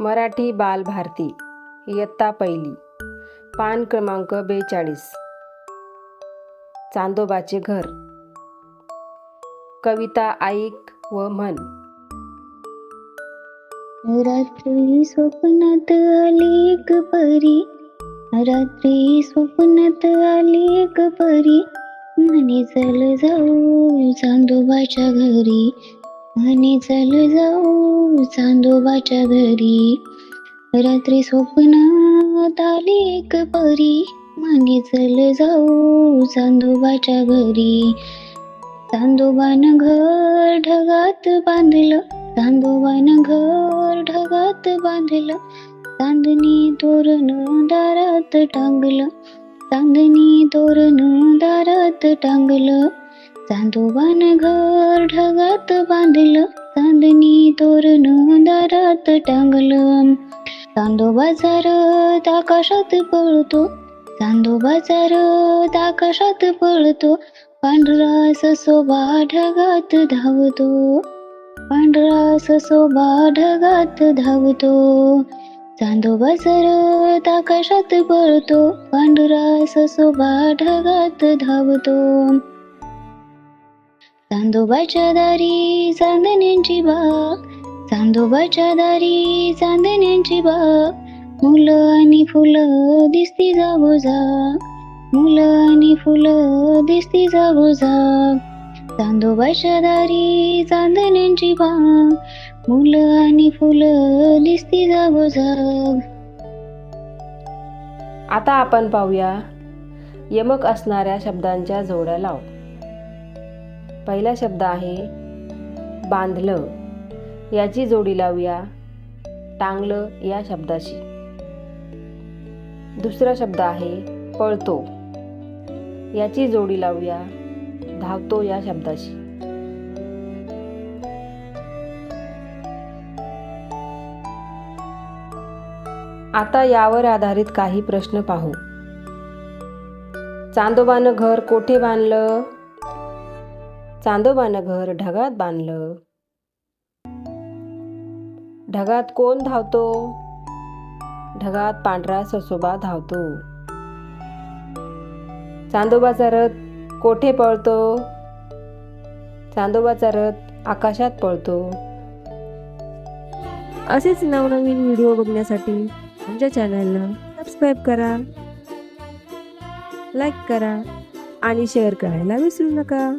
मराठी बालभारती इयत्ता पहिली पान क्रमांक बेचाळीस. चांदोबाचे घर. कविता ऐक व म्हण रात्री स्वप्नात आली एक परी. रात्री स्वप्नात आली एक परी. म्हणे चल जाऊ चांदोबाच्या घरी. आणि चल जाऊ चांदोबाच्या घरी. रात्री स्वप्नात आली एक परी. म्हणे चल जाऊ चांदोबाच्या घरी. चांदोबान घर ढगात बांधलं. चांदोबान घर ढगात बांधलं. चांदणी तोरण दारात टांगलं. चांदणी तोरण दारात टांगलं. चांदोबान घर ढगात बांधलं चांदणी तोरण दारात टांगलं. चांदोबाचा रथ आकाशात पळतो चांदोबाचा रथ आकाशात पळतो पांढरा ससोबा ढगात धावतो. पांढरा ससोबा ढगात धावतो. चांदोबाचा रथ आकाशात पळतो पांढरा ससोबा ढगात धावतो. चांदोबाच्या दारी चांदण्यांची बाग चांदोबाच्या दारी चांदण्यांची बाग. मुलं आणि फुलं दिसती जागोजाग मुलं आणि फुलं दिसती जागोजाग. चांदोबाच्या दारी चांदण्यांची बाग मुलं आणि फुलं दिसती जागोजाग. आता आपण पाहूया यमक असणाऱ्या शब्दांच्या जोड्या लाव. पहिला शब्द आहे बांधलं. याची जोडी लावूया. टांगलं या शब्दाशी. दुसरा शब्द आहे पळतो. याची जोडी लावूया. धावतो या शब्दाशी. आता यावर आधारित काही प्रश्न पाहू. चांदोबानं घर कोठे बांधलं? चांदोबानं घर ढगात बांधलं. ढगात कोण धावतो? ढगात पांढरा ससोबा धावतो. चांदोबाचा रथ कोठे पळतो? चांदोबाचा रथ आकाशात पळतो. असेच नवनवीन व्हिडिओ बघण्यासाठी आमच्या चॅनलला सबस्क्राईब करा लाईक करा आणि शेअर करायला विसरू नका.